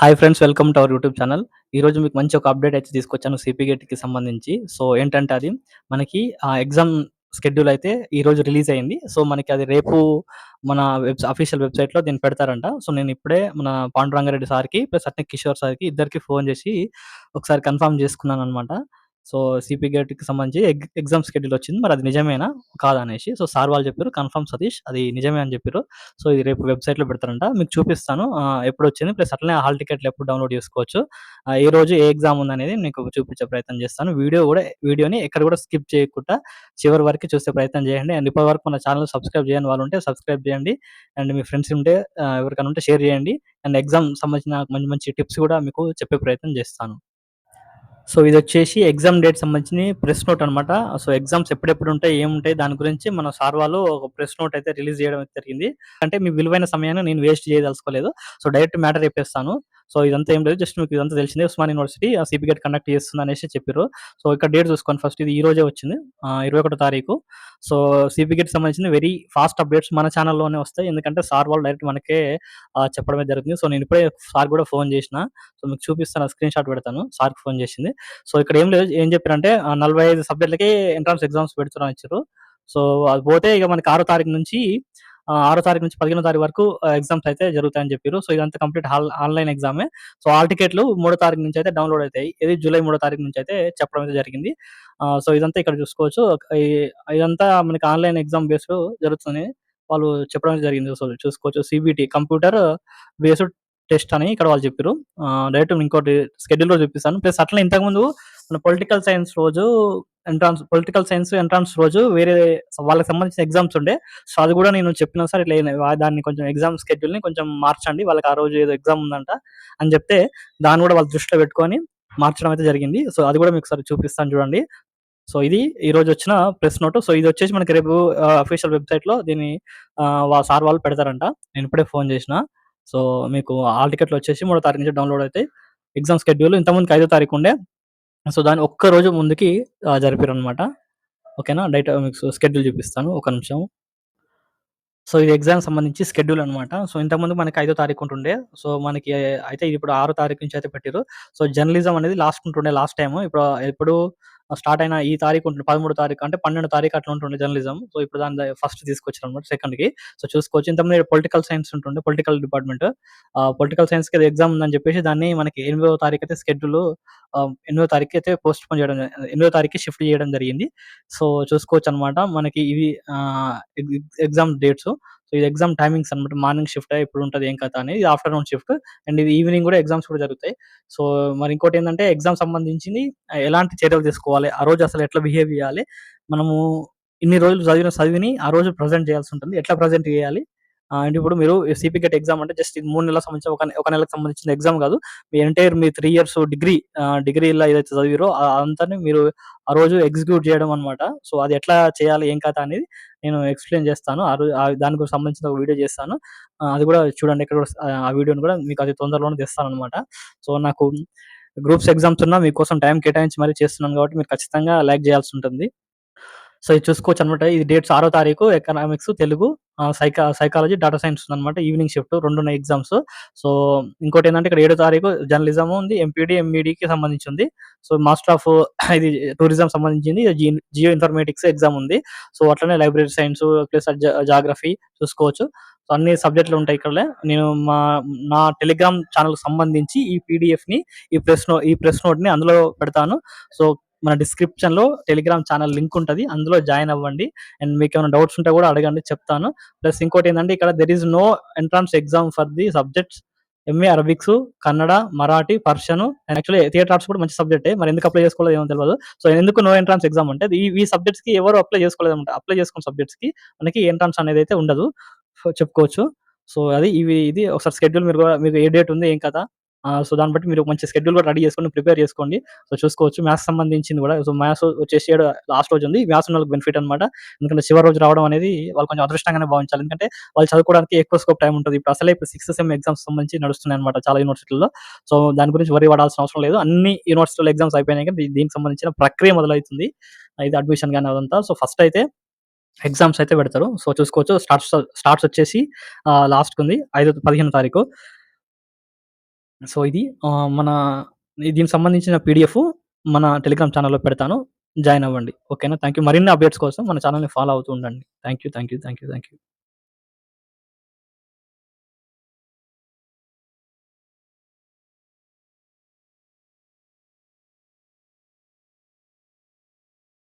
Hi friends welcome to our YouTube channel ఈ రోజు మీకు మంచి ఒక అప్డేట్ అయితే తీసుకొచ్చాను సిపి గేట్కి సంబంధించి. సో ఏంటంటే అది మనకి ఆ ఎగ్జామ్ షెడ్యూల్ అయితే ఈరోజు రిలీజ్ అయింది. సో మనకి అది రేపు మన వెబ్ అఫీషియల్ వెబ్సైట్లో దీన్ని పెడతారంట. సో నేను ఇప్పుడే మన పాండురంగారెడ్డి సార్కి ప్లస్ అట్నే కిషోర్ సార్కి ఇద్దరికి ఫోన్ చేసి ఒకసారి కన్ఫర్మ్ చేసుకున్నాను అనమాట సో సిపి గేట్‌కి సంబంధించి ఎగ్ ఎగ్జామ్ షెడ్యూల్ వచ్చింది. మరి అది నిజమేనా? కాదా అనేసి. సో సార్ వాళ్ళు చెప్పారు కన్ఫర్మ్ సతీష్ అది నిజమే అని చెప్పారు. సో ఇది రేపు వెబ్‌సైట్‌లో పెడతారంట. మీకు చూపిస్తాను ఎప్పుడు ఎప్పుడొచ్చింది ప్లస్ అట్లనే హాల్ టికెట్లు ఎప్పుడు డౌన్‌లోడ్ చేసుకోవచ్చు. ఈ ఏ రోజు ఏ ఎగ్జామ్ ఉందనేది మీకు చూపించే ప్రయత్నం చేస్తాను. వీడియో కూడా వీడియోని ఎక్కడ కూడా స్కిప్ చేయకుండా చివరి వరకు చూసే ప్రయత్నం చేయండి. అండ్ ఇప్పటి వరకు మన ఛానల్ సబ్స్క్రైబ్ చేయని వాళ్ళు ఉంటే సబ్స్క్రైబ్ చేయండి. అండ్ మీ ఫ్రెండ్స్ ఉంటే ఎవరికైనా ఉంటే షేర్ చేయండి. అండ్ ఎగ్జామ్ సంబంధించిన మంచి మంచి టిప్స్ కూడా మీకు చెప్పే ప్రయత్నం చేస్తాను. సో ఇది వచ్చేసి ఎగ్జామ్ డేట్ సంబంధించి ప్రెస్ నోట్ అనమాట. సో ఎగ్జామ్స్ ఎప్పుడెప్పుడు ఉంటాయి, ఏముంటాయి దాని గురించి మన సార్ వాళ్ళు ఒక ప్రెస్ నోట్ అయితే రిలీజ్ చేయడం జరిగింది. అంటే మీ విలువైన సమయాన్ని నేను వేస్ట్ చేయదలుచుకోలేదు. సో డైరెక్ట్ మ్యాటర్ చెప్పేస్తాను. సో ఇదంతా ఏం లేదు. జస్ట్ మీకు ఇదంతా తెలిసిందే. ఉస్మాన్ యూనివర్సిటీ ఆ సిపిగేట్ కండక్ట్ చేస్తుంది అనేసి చెప్పారు సో ఇక్కడ డేట్ చూసుకోండి ఫస్ట్ ఇది ఈ రోజే వచ్చింది. ఇరవై ఒకటో తారీఖు. సో సిపిగేట్‌కి సంబంధించిన వెరీ ఫాస్ట్ అప్డేట్స్ మన ఛానల్‌లోనే వస్తాయి. ఎందుకంటే సార్ వాళ్ళు డైరెక్ట్ మనకే చెప్పడమే జరుగుతుంది. సో నేను ఇప్పుడే సార్ కూడా ఫోన్ చేసిన. సో మీకు చూపిస్తాను స్క్రీన్ షాట్ పెడతాను. సార్‌కి ఫోన్ చేసింది. సో ఇక్కడ ఏం లేదు. ఏం చెప్పారంటే ఆహ్, 45 సబ్జెక్ట్‌లకి ఎంట్రన్స్ ఎగ్జామ్స్ పెడుతున్నాం ఇచ్చారు సో అది పోతే ఇక మనకి ఆరో తారీఖు నుంచి ఆరో తారీఖు నుంచి 15 తారీఖు వరకు ఎగ్జామ్స్ అయితే జరుగుతాయని చెప్పిర్రు. సో ఇదంతా కంప్లీట్ హాల్ ఆన్‌లైన్ ఎగ్జామే. సో ఆల్ టికెట్లు మూడో తారీఖు నుంచి అయితే డౌన్‌లోడ్ అయితాయి. ఇది జూలై మూడో తారీఖు నుంచి అయితే చెప్పడం అయితే జరిగింది. సో ఇదంతా ఇక్కడ చూసుకోవచ్చు. ఇదంతా మనకి ఆన్‌లైన్ ఎగ్జామ్ బేస్ జరుగుతుంది. వాళ్ళు చెప్పడం జరిగింది. సో చూసుకోవచ్చు. సిబిటి కంప్యూటర్ బేస్డ్ టెస్ట్ అని ఇక్కడ వాళ్ళు చెప్పిర్రు. డైరెక్ట్ ఇంకోటి షెడ్యూల్ రోజు చూపిస్తాను. ప్లస్ అట్లా ఇంతకుముందు మన పొలిటికల్ సైన్స్ రోజు ఎంట్రన్స్ పొలిటికల్ సైన్స్ ఎంట్రన్స్ రోజు వేరే వాళ్ళకి సంబంధించిన ఎగ్జామ్స్ ఉండే. సో అది కూడా నేను చెప్పిన సార్ ఇట్లా దాన్ని కొంచెం ఎగ్జామ్ స్కెడ్యూల్ని కొంచెం మార్చండి. వాళ్ళకి ఆ రోజు ఏదో ఎగ్జామ్ ఉందంట అని చెప్తే దాన్ని కూడా వాళ్ళు దృష్టిలో పెట్టుకొని మార్చడం అయితే జరిగింది. సో అది కూడా మీకు ఒకసారి చూపిస్తాను చూడండి. సో ఇది ఈరోజు వచ్చిన ప్రెస్ నోట్. సో ఇది వచ్చేసి మనకి రేపు అఫీషియల్ వెబ్‌సైట్‌లో దీన్ని వా సార్ వాళ్ళు పెడతారంట. నేను ఇప్పుడే ఫోన్ చేసిన. సో మీకు ఆల్ టికెట్లు వచ్చేసి మూడో తారీఖు నుంచి డౌన్‌లోడ్ అయితే ఎగ్జామ్ షెడ్యూల్ ఇంతకుముందుకి 5 తారీఖు ఉండే. సో దాన్ని ఒక్క రోజు ముందుకి జరిపారు జరిపిర్రనమాట. ఓకేనా. డైట్ మీకు స్కెడ్యూల్ చూపిస్తాను. ఒక నిమిషం. సో ఇది ఎగ్జామ్ సంబంధించి స్కెడ్యూల్ అనమాట. సో ఇంతకుముందు మనకి ఐదో తారీఖు ఉంటుండే. సో మనకి అయితే ఇప్పుడు ఆరో తారీఖు నుంచి అయితే పెట్టిర్రు. సో జర్నలిజం అనేది లాస్ట్ ఉంటుండే లాస్ట్ టైము. ఇప్పుడు ఎప్పుడు స్టార్ట్ అయిన ఈ తారీఖు ఉంటుంది. 13 తారీఖు అంటే 12 తారీఖు అట్లా ఉంటుండే జర్నలిజం. సో ఇప్పుడు దాని ఫస్ట్ తీసుకొచ్చారనమాట సెకండ్‌కి. సో చూసుకోవచ్చు. ఇంతకుముందు పొలిటికల్ సైన్స్ ఉంటుండే. Political department. పొలిటికల్ సైన్స్కి ఎగ్జామ్ ఉందని చెప్పేసి దాన్ని మనకి ఎనిమిదో తారీఖు అయితే షెడ్యూల్ ఎనిమిదో తారీఖు అయితే పోస్ట్ పోన్ చేయడం ఎనిమిదో తారీఖు షిఫ్ట్ చేయడం జరిగింది. సో చూసుకోవచ్చు అనమాట మనకి ఇవి ఎగ్జామ్ డేట్స్. సో ఇది ఎగ్జామ్ టైమింగ్స్ అనమాట. మార్నింగ్ షిఫ్ట్ ఎప్పుడు ఉంటుంది ఏం కథ అనేది. ఇది ఆఫ్టర్‌నూన్ షిఫ్ట్. అండ్ ఇది ఈవినింగ్ కూడా ఎగ్జామ్స్ కూడా జరుగుతాయి. సో మరి ఇంకోటి ఏంటంటే ఎగ్జామ్ సంబంధించింది ఎలాంటి చర్యలు తీసుకోవాలి? ఆ రోజు అసలు ఎట్లా బిహేవ్ చేయాలి? మనము ఇన్ని రోజులు చదివిన చదివిని ఆ రోజు ప్రెజెంట్ చేయాల్సి ఉంటుంది. ఎట్లా ప్రెజెంట్ చేయాలి? అండ్ ఇప్పుడు మీరు సిపి గెట్ ఎగ్జామ్ అంటే జస్ట్ మూడు 3 నెలలకు సంబంధించిన ఒక ఒక నెలకు సంబంధించిన ఎగ్జామ్ కాదు. మీ ఎంటైర్ మీ త్రీ ఇయర్స్ డిగ్రీ డిగ్రీ డిగ్రీలో ఏదైతే చదివిరో అంతా మీరు ఆ రోజు ఎగ్జిక్యూట్ చేయడం అనమాట. సో అది ఎట్లా చేయాలి? ఏం కథ అనేది నేను ఎక్స్‌ప్లెయిన్ చేస్తాను. ఆ రోజు దానికి సంబంధించిన ఒక వీడియో చేస్తాను. అది కూడా చూడండి. ఇక్కడ కూడా ఆ వీడియోని కూడా మీకు అది తొందరలోనే తెస్తాననమాట. సో నాకు గ్రూప్స్ ఎగ్జామ్స్ ఉన్నా మీకోసం టైం కేటాయించి మరీ చేస్తున్నాను కాబట్టి మీరు ఖచ్చితంగా లైక్ చేయాల్సి ఉంటుంది. సో ఇది చూసుకోవచ్చు అనమాట ఇది డేట్స్ ఆరో తారీఖు economics, Telugu, psycho psychology, data science అనమాట ఈవినింగ్ షిఫ్ట్ 2 ఉన్నాయి ఎగ్జామ్స్. సో ఇంకోటి ఏంటంటే ఇక్కడ ఏడో తారీఖు జర్నలిజం ఉంది. ఎంపీడీ, ఎంఈడికి సంబంధించి ఉంది. సో మాస్టర్ ఆఫ్ ఇది టూరిజం సంబంధించింది. జియో ఇన్ఫర్మేటిక్స్ ఎగ్జామ్ ఉంది. సో అట్లనే లైబ్రరీ సైన్స్ ప్లస్ జాగ్రఫీ చూసుకోవచ్చు. సో అన్ని సబ్జెక్టులు ఉంటాయి ఇక్కడ నేను మా నా టెలిగ్రామ్ ఛానల్ సంబంధించి ఈ పీడీఎఫ్‌ని ఈ ప్రెస్ నో ఈ ప్రెస్ నోట్‌ని అందులో పెడతాను. సో మన డిస్క్రిప్షన్లో టెలిగ్రామ్ ఛానల్ లింక్ ఉంటది. అందులో జాయిన్ అవ్వండి. అండ్ మీకు ఏమైనా డౌట్స్ ఉంటే కూడా అడగండి చెప్తాను. ప్లస్ ఇంకోటి ఏంటంటే ఇక్కడ there is no entrance exam for the subjects MA Arabics, Kannada, Marathi, Persian and actually theatre arts కూడా మంచి సబ్జెక్టే. మరి ఎందుకు అప్లై చేసుకోలేదు ఏమో తెలియదు సో ఎందుకు నో ఎంట్రన్స్ ఎగ్జామ్ అంటే ఈ ఈ సబ్జెక్ట్స్‌కి ఎవరు అప్లై చేసుకోలేదన్నమాట. అప్లై చేసుకున్న సబ్జెక్ట్స్‌కి మనకి ఎంట్రన్స్ అనేది అయితే ఉండదు. చెప్పుకోవచ్చు. సో అది ఇవి ఇది ఒకసారి షెడ్యూల్ మీరు కూడా మీకు ఏ డేట్ ఉంది? ఏం కదా సో దాన్ని బట్టి మీరు మంచి షెడ్యూల్ కూడా రెడీ చేసుకొని ప్రిపేర్ చేసుకోండి. సో చూసుకోవచ్చు. మ్యాథ్స్ సంబంధించింది కూడా సో మ్యాథ్స్ వచ్చేసి లాస్ట్ రోజు ఉంది. మ్యాథ్స్ వాళ్ళకి బెనిఫిట్ అనమాట. ఎందుకంటే చివరి రోజు రావడం అనేది వాళ్ళు కొంచెం అదృష్టంగానే భావించాలి. ఎందుకంటే వాళ్ళు చదువుకోవడానికి ఎక్కువ స్కోప్ టైం ఉంటుంది ఇప్పుడు అసలే ఇప్పుడు సిక్స్త్ సెమ్ ఎగ్జామ్స్ సంబంధించి నడుస్తున్నాయి అనమాట చాలా యూనివర్సిటీల్లో. సో దాని గురించి వరి పడాల్సిన అవసరం లేదు. అన్ని యూనివర్సిటీలో ఎగ్జామ్స్ అయిపోయినాయి కానీ దీనికి సంబంధించిన ప్రక్రియ మొదలవుతుంది ఇది అడ్మిషన్ కానీ అదంతా. సో ఫస్ట్ అయితే ఎగ్జామ్స్ అయితే పెడతారు. సో చూసుకోవచ్చు. స్టార్ట్స్ స్టార్ట్స్ వచ్చేసి లాస్ట్ ఉంది ఐదు పదిహేను తారీఖు. సో, ఇది ఆహ్, మన దీనికి సంబంధించిన పీడిఎఫ్ మన టెలిగ్రామ్ ఛానెల్‌లో పెడతాను. జాయిన్ అవ్వండి. ఓకేనా? Thank you. మరిన్ని అప్డేట్స్ కోసం మన ఛానెల్‌ని ఫాలో అవుతూ ఉండండి. Thank you. Thank you. Thank you. Thank you.